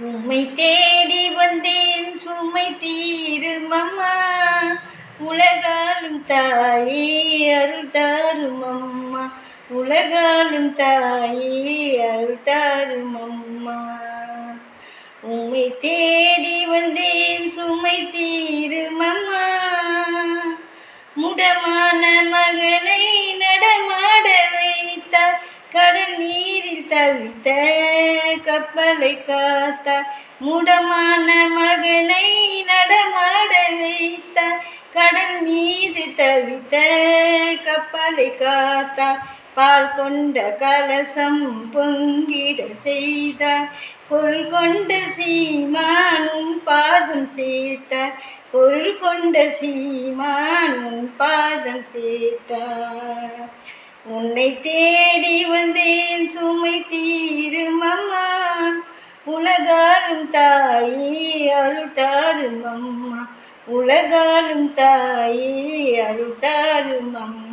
உம்மை தேடி வந்தேன் சுமை தீருமம்மா உலகாலும் தாயே அருள் தாரும் அம்மா. உலகாலும் தாயே அருள் தாரும் அம்மா. உம்மை தேடி வந்தேன் சுமை தீருமம்மா முடமான மகனை நடமாட வைத்தார். கடல் நீர் தவித்த கப்பலை காத்தார் முடமான மகனை நடமாட வைத்தார் கடல் மீது தவித்த கப்பலை காத்தார் பால் கொண்ட கலசம் பொங்கிட செய்தார் பொருள் கொண்ட சீமானும் பாதம் சேர்த்தார் பொருள் கொண்ட சீமானும் பாதம் சேர்த்தார் உன்னை தேடி வந்தேன் சுமை தீரும் அம்மா. உலகாலும் தாயி அழுத்தாரும் அம்மா. உலகாலும் தாயி அழுத்தாரும் அம்மா.